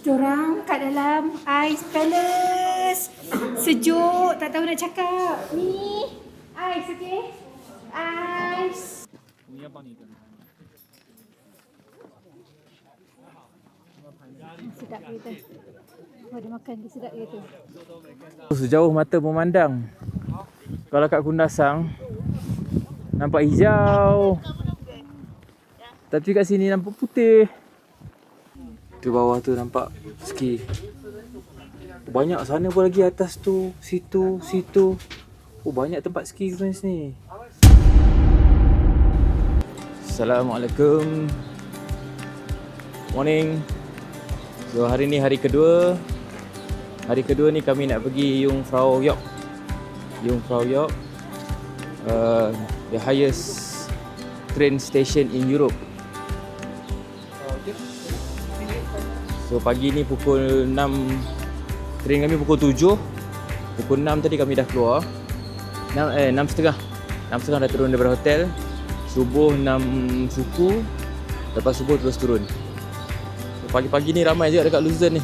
Kita orang kat dalam Ice Palace. Sejuk, tak tahu nak cakap. Ni Ice, okey? Ice. Sedap kereta. Oh, dia makan dia sedap kereta. Sejauh mata memandang Kalau kat Kundasang Nampak hijau Tapi kat sini nampak putih Di bawah tu nampak ski. Banyak sana pun lagi atas tu Situ, situ. Oh banyak tempat ski sebenarnya sini. Assalamualaikum. Morning. So hari ni hari kedua. Hari kedua ni kami nak pergi Jungfrau York Jungfrau York uh, The highest train station in Europe So pagi ni pukul 6 Train kami pukul 7 Pukul 6 tadi kami dah keluar 6, Eh 6 setengah 6 setengah dah turun daripada hotel Subuh 6 suku Lepas subuh terus turun so, Pagi-pagi ni ramai je dekat Luzern ni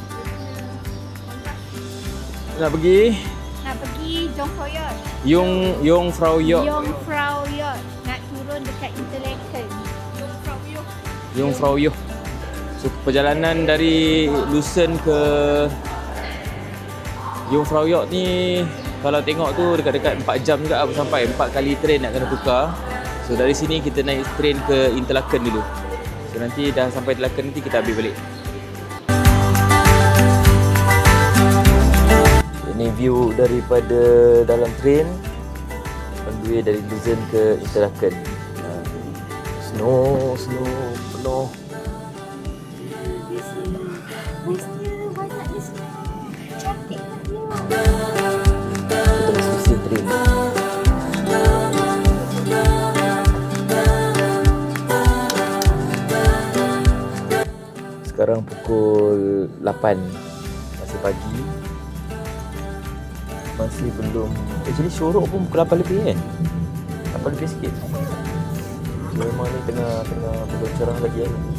nak pergi Nak pergi Jungfrau Yacht. Jung Jungfrau York. Jungfrau Yacht. Nak turun dekat Interlaken. Jungfrau Yacht. Jungfrau York. So perjalanan dari Lucerne ke Jungfrau York ni kalau tengok tu dekat-dekat 4 jam juga aku sampai 4 kali train nak kena tukar. So dari sini kita naik train ke Interlaken dulu. So nanti dah sampai Interlaken nanti kita ambil balik. Ini view daripada dalam train on the way dari Luzern ke Interlaken. Snow, snow, penuh. Sekarang pukul 8 Masih pagi. Masih belum Actually syuruk pun pukul 8 lebih kan? 8 lebih sikit. Memang ni tengah Tengah belum cerah lagi kan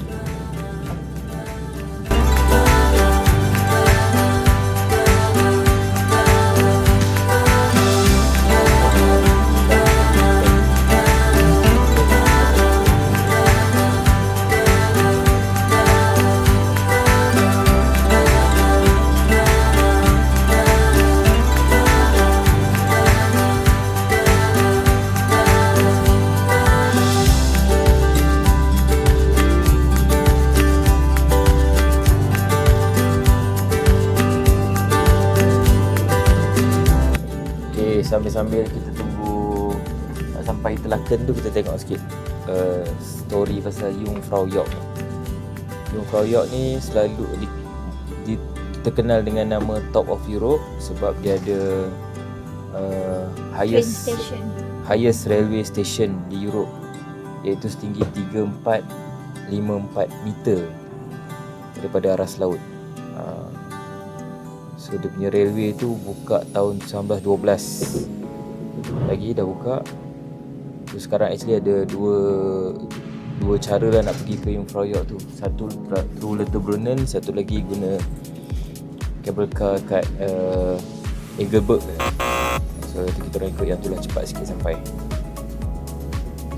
Interlaken tu kita tengok sikit uh, story pasal Jungfrau York ni. Jungfrau York ni selalu di, di, terkenal dengan nama Top of Europe sebab dia ada uh, highest station. highest railway station di Europe iaitu setinggi 3454 meter daripada aras laut. Uh, So dia punya railway tu buka tahun 1912 Lagi dah buka So sekarang actually ada dua Dua cara lah nak pergi ke Jungfrau York tu. Satu through Letterbrunnen Satu lagi guna Cable car kat uh, Egelberg So tu kita orang ikut yang tu lah cepat sikit sampai.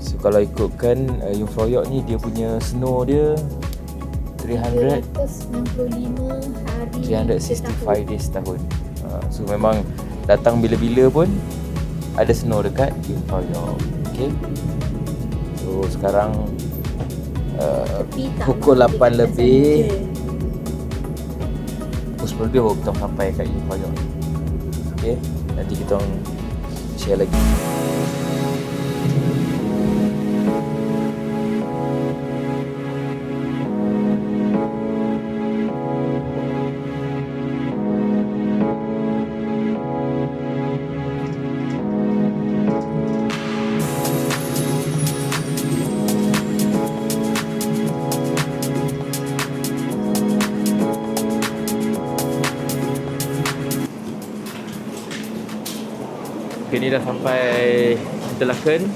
So kalau ikutkan uh, Jungfrau York ni dia punya snow dia 300 365 hari 365 days setahun. Uh, So memang datang bila-bila pun Ada snow dekat Jungfrau Okay So sekarang uh, Pukul mampu 8 dekat lebih. passenger. Pukul 10 lebih baru kita sampai kat York Okay Nanti kita share lagi Okay ni dah sampai Interlaken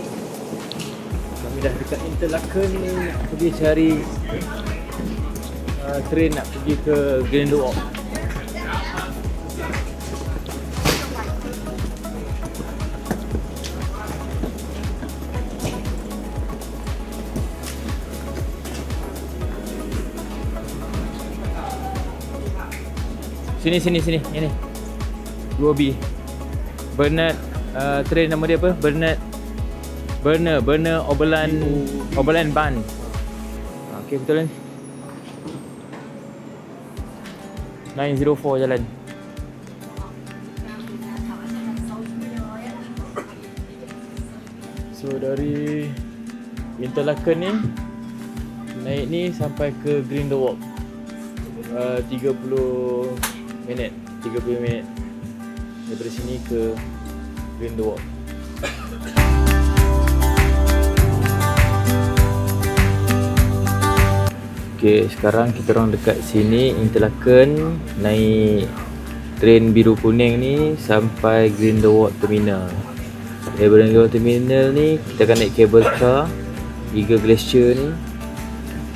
Kami dah dekat Interlaken ni Nak pergi cari uh, train nak pergi ke Grand Walk. Sini sini sini ini. 2B. Bernard uh, train nama dia apa? Bernard Burner, burner Oberland Oberland Band. Okey betul kan? 904 jalan. So dari Interlaken ni naik ni sampai ke Grindelwald. Uh, 30 minit, 30 minit. Daripada sini ke Grindelwald. Okay, sekarang kita orang dekat sini Interlaken naik train biru kuning ni sampai Grindelwald Terminal. Dari Grindelwald Terminal ni kita akan naik cable car Eagle Glacier ni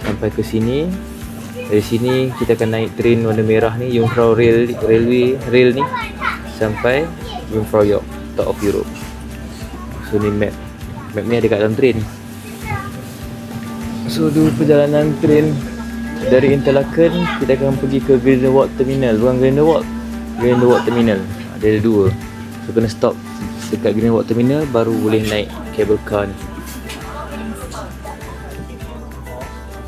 sampai ke sini. Dari sini kita akan naik train warna merah ni Jungfrau Rail Railway Rail ni sampai Jungfrau York top of Europe. So ni map. Map ni ada kat dalam train. So dulu perjalanan train dari Interlaken kita akan pergi ke Grindelwald Terminal bukan Grindelwald Grindelwald Terminal ada dua so kena stop dekat Grindelwald Terminal baru boleh naik cable car ni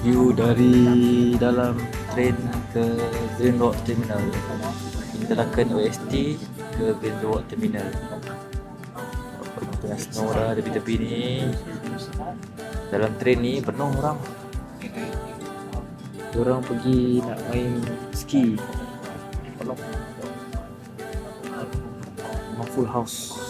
view dari dalam train ke Grindelwald Terminal Interlaken OST ke Grindelwald Terminal tengah snow dah tepi-tepi ni. Dalam train ni penuh orang. Orang pergi nak main ski. Penuh. Memang full house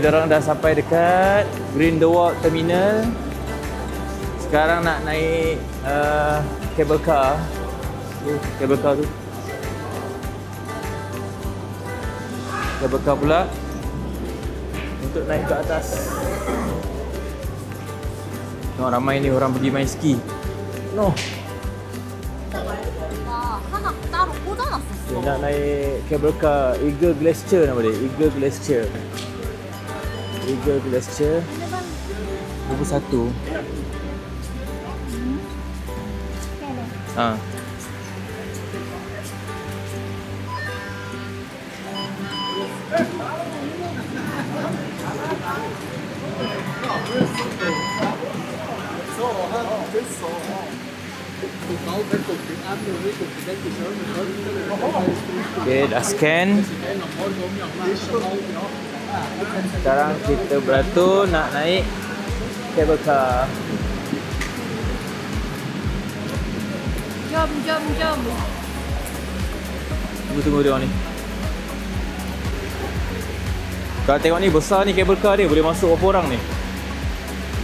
kita orang dah sampai dekat Green The Walk Terminal. Sekarang nak naik uh, cable car. Uh, cable car tu. Cable car pula. Untuk naik ke atas. Tengok ramai ni orang pergi main ski. No. Dia nak naik cable car Eagle Glacier nama dia. Eagle Glacier. Eagle Glacier 21. Ha. Okay, dah scan. Sekarang kita beratur nak naik cable car. Jom, jom, jom. Tunggu tunggu dia orang ni. Kalau tengok ni besar ni cable car dia boleh masuk berapa orang ni?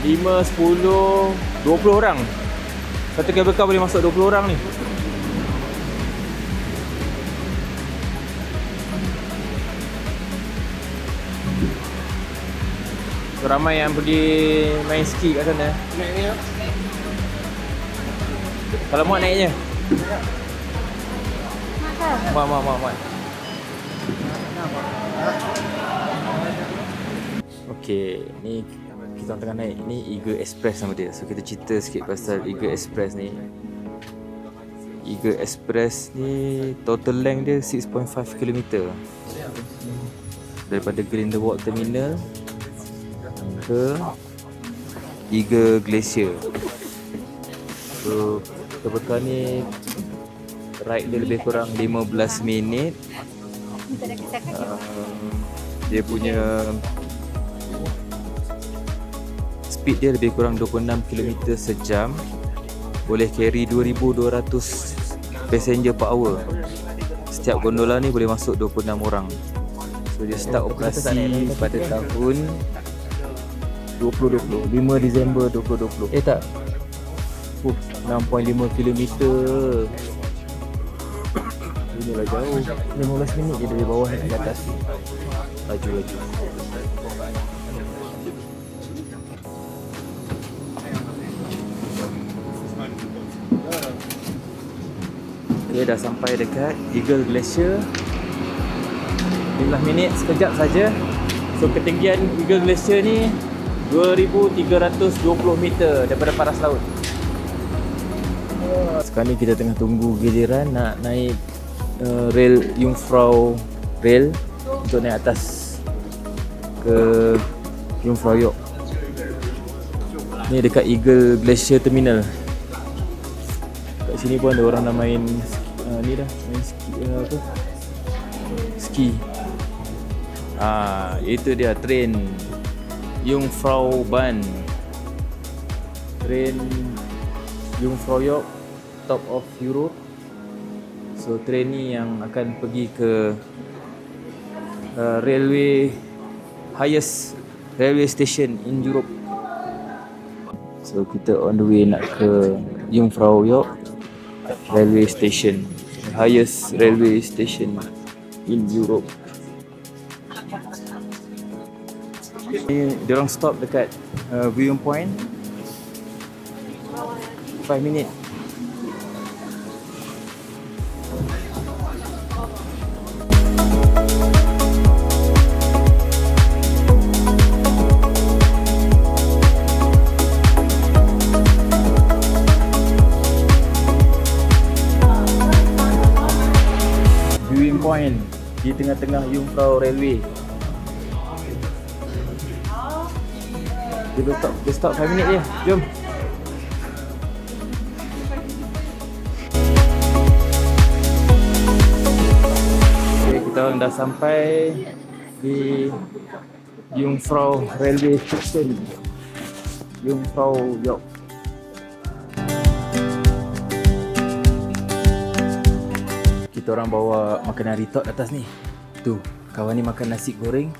5, 10, 20 orang. Satu cable car boleh masuk 20 orang ni. So, ramai yang pergi main ski kat sana. Kalau muat naiknya. Muat, muat, muat, muat. Okay, ni kita orang tengah naik. Ni Eagle Express nama dia. So kita cerita sikit pasal Eagle Express ni. Eagle Express ni total length dia 6.5 km. Daripada Grindelwald Terminal ke? Eagle Glacier. So kebekal ni ride dia lebih kurang 15 minit. Uh, dia punya speed dia lebih kurang 26 km sejam. Boleh carry 2200 passenger per hour. Setiap gondola ni boleh masuk 26 orang. So dia start operasi pada tahun 2020, 5 Disember 2020. Eh tak. Uh, 6.5 km. Inilah jauh. 15 minit je dari bawah ke atas. Laju laju. Okay, dah sampai dekat Eagle Glacier 15 minit sekejap saja. So ketinggian Eagle Glacier ni 2320 meter daripada paras laut. Sekarang ni kita tengah tunggu giliran nak naik uh, rail Jungfrau rail untuk naik atas ke Jungfrau York. Ni dekat Eagle Glacier Terminal. Kat sini pun ada orang dah main uh, ni dah main ski uh, apa? Ski. Ah, itu dia train Jungfrau Bahn. Train Jungfrau York top of Europe. So train ni yang akan pergi ke uh, railway highest railway station in Europe. So kita on the way nak ke Jungfrau York railway station, highest railway station in Europe. Dia orang stop dekat uh, viewing point 5 minit viewing point di tengah-tengah Jungfrau Railway. Dia stop, dia stop 5 minit je. Jom. Okay, kita orang dah sampai di Jungfrau Railway Station. Jungfrau York. Kita orang bawa makanan retort atas ni. Tu, kawan ni makan nasi goreng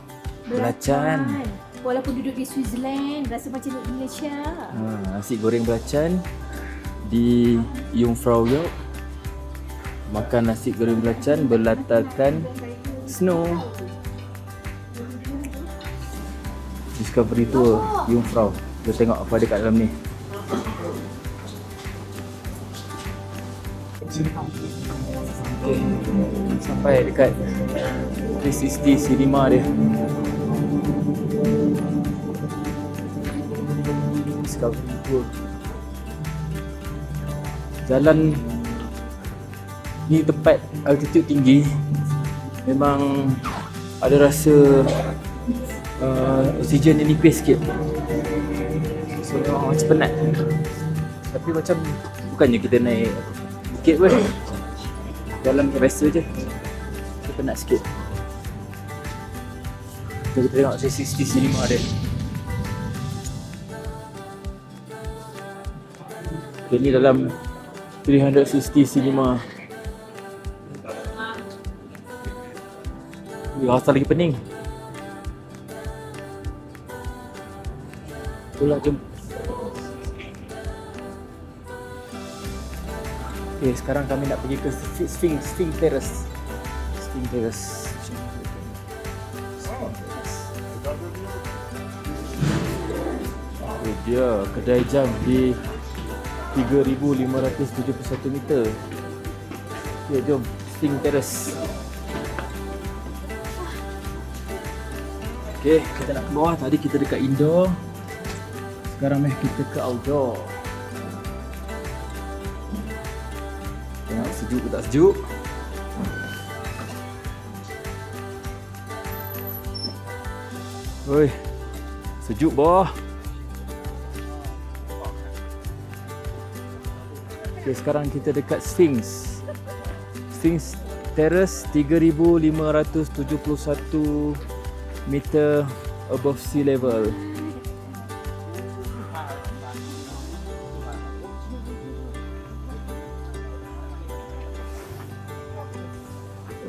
belacan. Walaupun duduk di Switzerland, rasa macam di Malaysia. Ha, nasi goreng belacan di Jungfrau York. Makan nasi goreng belacan berlatarkan snow. Discovery tour Jungfrau. Kita tengok apa ada kat dalam ni. Okay. Sampai dekat 360 cinema dia. Discovery tour. Jalan ni tempat altitude tinggi. Memang ada rasa uh, oksigen dia nipis sikit. So memang macam penat. Tapi macam bukannya kita naik bukit pun. Jalan biasa je. So, penat sikit. Kita tengok 360 cinema dia Okay, ni dalam 360 cinema Wih, asal lagi pening. Itulah jom. Okay, sekarang kami nak pergi ke Sphinx, Sphinx Terrace. Sphinx Terrace. Dia kedai jam di 3571 meter. Okay, jom Sphinx Terrace. Okay, kita nak ke bawah. Tadi kita dekat indoor. Sekarang meh kita ke outdoor. Tengok sejuk ke tak sejuk. Oi, sejuk bawah. Okay, sekarang kita dekat Sphinx. Sphinx Terrace 3571 meter above sea level.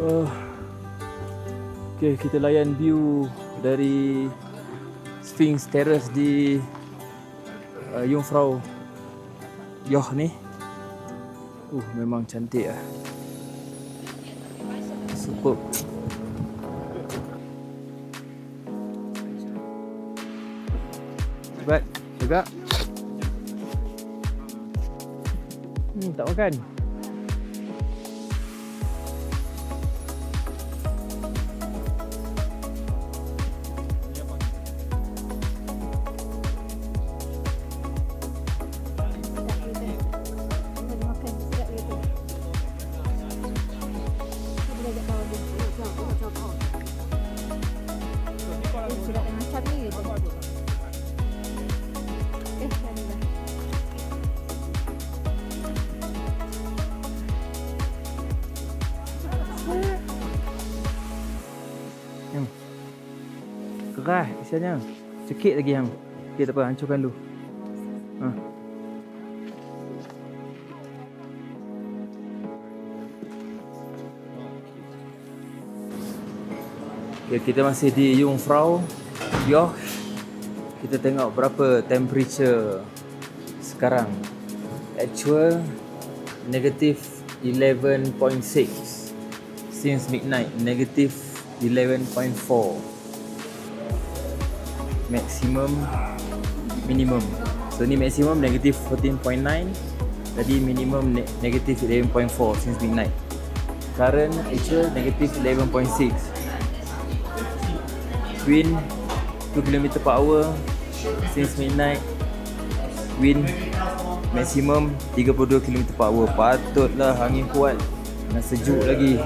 Uh, okay, kita layan view dari Sphinx Terrace di uh, Jungfrau Yoh ni. Uh, memang cantik lah. Superb. Cepat, tegak. Hmm, tak makan. Keras isiannya. Sikit lagi yang. Okay, tak apa, hancurkan dulu. Ha. Okay, kita masih di Jungfrau Yoh. Kita tengok berapa temperature sekarang. Actual negative 11.6 since midnight negative 11.4 maximum minimum. So ni maximum negative 14.9 tadi minimum ne- negative 11.4 since midnight. Current actual negative 11.6 wind 2 km per hour since midnight. Wind maximum 32 km per hour. Patutlah angin kuat dan sejuk lagi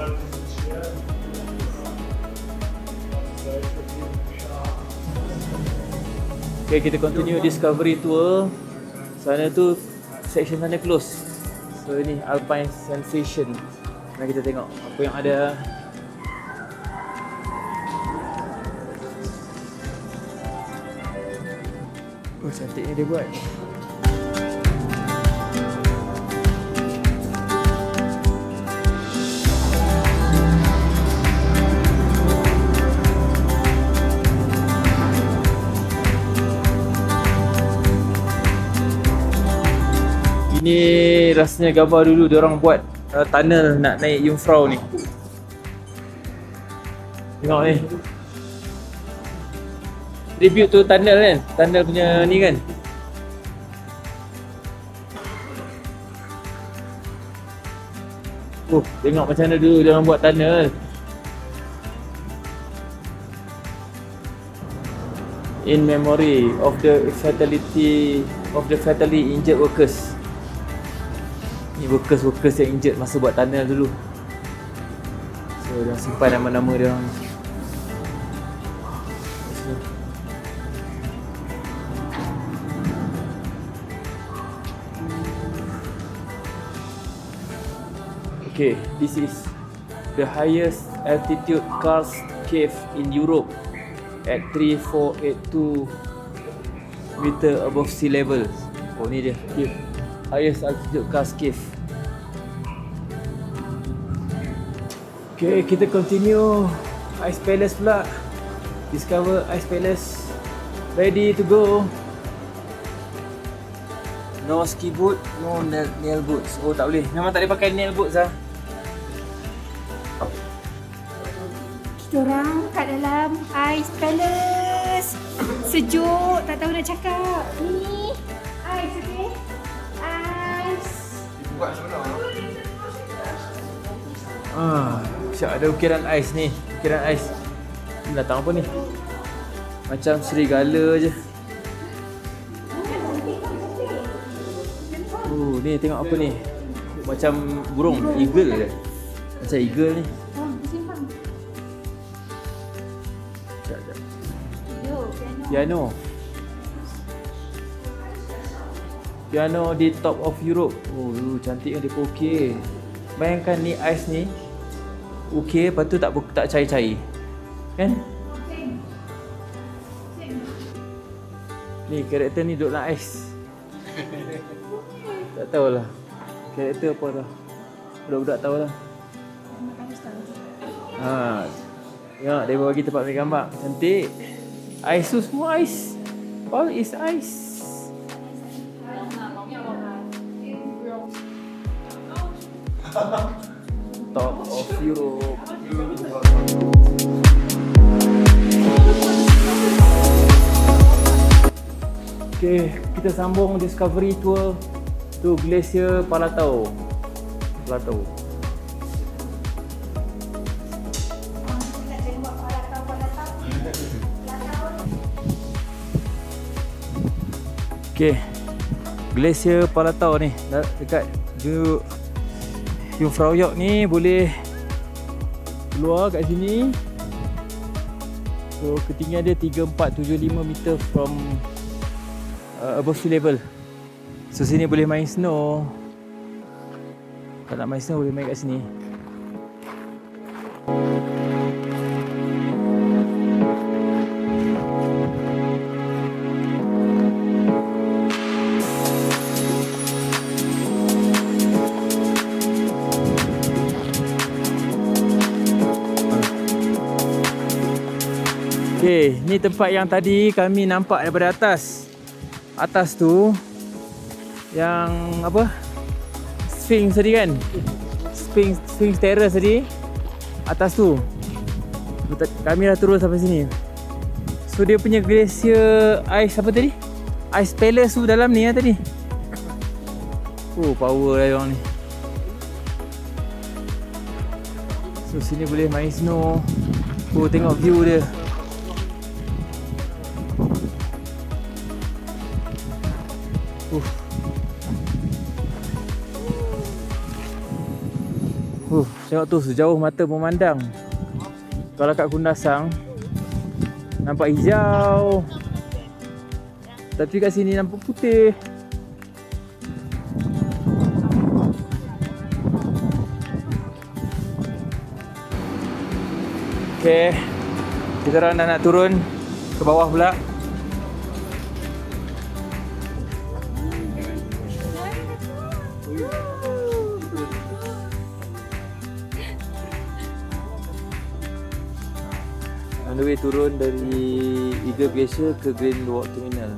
Okay, kita continue discovery tour. Sana tu section sana close. So ni Alpine Sensation. Mari kita tengok apa yang ada. Oh cantik ni dia buat. Ini rasanya gambar dulu dia orang buat uh, tunnel nak naik Jungfrau ni. Tengok ni. Tribute tu tunnel kan? Tunnel punya ni kan? Oh, tengok macam mana dulu dia orang buat tunnel. In memory of the fatality of the fatally injured workers. Ni workers-workers yang injured masa buat tunnel dulu. So dia simpan nama-nama dia orang. Okay, this is the highest altitude karst cave in Europe at 3482 meter above sea level. Oh ni dia, cave. Highest altitude karst cave. Okay, kita continue Ice Palace pula. Discover Ice Palace. Ready to go. No ski boot, no nail, nail boots. Oh tak boleh. Memang tak boleh pakai nail boots ah. Kita orang kat dalam Ice Palace. Sejuk, tak tahu nak cakap. Ni, ice okey? Ice. Ah, Syak ada ukiran ais ni. Ukiran ais. Ni datang apa ni? Macam serigala je. Oh, ni tengok apa ni? Macam burung, eagle je. Macam eagle ni. Piano. Piano. Di top of Europe. Oh, cantik kan dia pun okey. Bayangkan ni ais ni okey, lepas tu tak tak cair-cair. Kan? Ni karakter ni duduk dalam ais. tak tahulah. Karakter apa dah. Budak-budak tahu lah. Ha. Ya, dia bagi tempat ambil gambar. Cantik. Ais tu semua ais. All is ice. Top of Europe. Okay, kita sambung discovery tour to Glacier Palatau. Palatau. Okay, Glacier Palatau ni dekat Ju Jungfrau York ni boleh keluar kat sini. So ketinggian dia 3475 meter from uh, above sea level. So sini boleh main snow. Kalau nak main snow boleh main kat sini. Ni tempat yang tadi kami nampak daripada atas. Atas tu yang apa? Sphinx tadi kan? Sphinx Sphinx Terrace tadi. Atas tu. Kami dah turun sampai sini. So dia punya glacier ice apa tadi? Ice Palace tu dalam ni lah tadi. Oh, power lah orang ni. So sini boleh main snow. Oh, tengok view dia. Tengok tu sejauh mata memandang. Kalau kat Kundasang nampak hijau. Tapi kat sini nampak putih. Okay. Kita orang dah nak turun ke bawah pula. On the way turun dari Eagle Glacier ke Green Walk Terminal.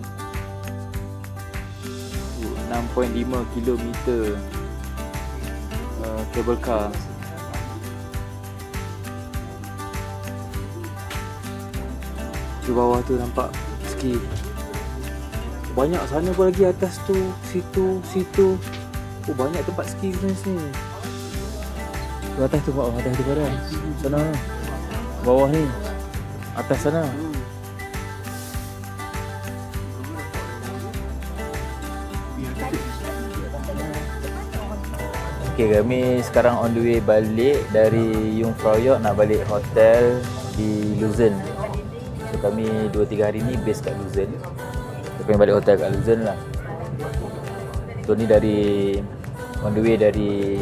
Oh, 6.5 km uh, cable car. Di bawah tu nampak ski. Banyak sana pun lagi atas tu, situ, situ. Oh banyak tempat ski sebenarnya sini. Tu atas tu pak, atas tu pada. Sana. Bawah ni. Atas sana. Okay, kami sekarang on the way balik dari Jungfrau York nak balik hotel di Luzern. So kami 2-3 hari ni base kat Luzern. So balik hotel kat Luzern lah. So ni dari on the way dari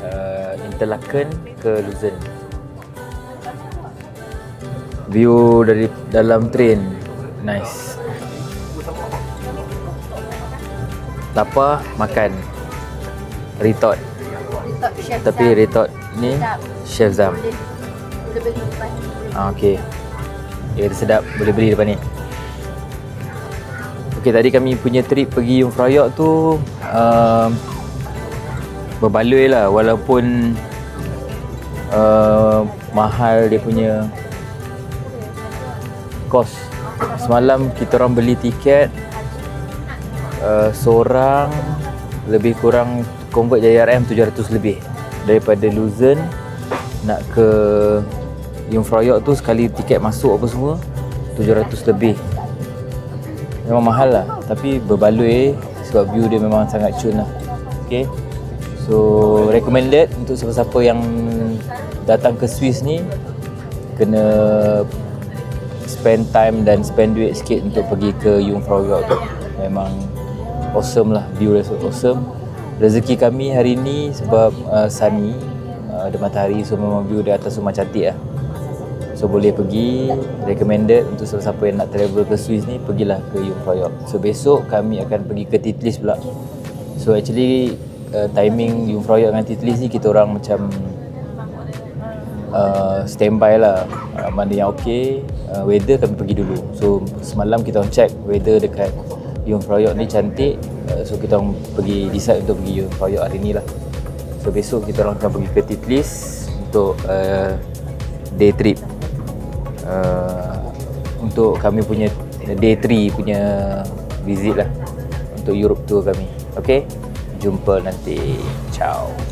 uh, Interlaken ke Luzern. View dari dalam train. Nice. Lapar, makan. Retort. Tapi retort ni. Chef Zam. Boleh, boleh beli depan ni. Ah, okey. Ya, dia sedap. Boleh beli depan ni. Okey, tadi kami punya trip pergi Jungfrau York tu um, berbaloi lah walaupun uh, mahal dia punya kos. Semalam kita orang beli tiket uh, seorang lebih kurang convert JRM 700 lebih daripada Luzern nak ke Jungfrau York tu sekali tiket masuk apa semua 700 lebih. Memang mahal lah tapi berbaloi sebab view dia memang sangat cun lah. Okay? So recommended untuk siapa-siapa yang datang ke Swiss ni kena spend time dan spend duit sikit untuk pergi ke Jungfrau tu. Memang awesome lah view dia awesome. Rezeki kami hari ni sebab uh, sunny uh, ada matahari so memang view di atas rumah cantik lah. So boleh pergi recommended untuk siapa-siapa yang nak travel ke Swiss ni pergilah ke Jungfrau so besok kami akan pergi ke Titlis pula. So actually uh, timing Jungfrau dengan Titlis ni kita orang macam uh, standby lah. Uh, mana yang okey uh, weather kami pergi dulu. So semalam kita orang check weather dekat Jungfraujoch ni cantik. Uh, so kita orang pergi decide untuk pergi Jungfraujoch hari ni lah. So besok kita orang akan pergi ke Titlis untuk uh, day trip. Uh, untuk kami punya day 3 punya visit lah. Untuk Europe tour kami. Okay? Jumpa nanti. Ciao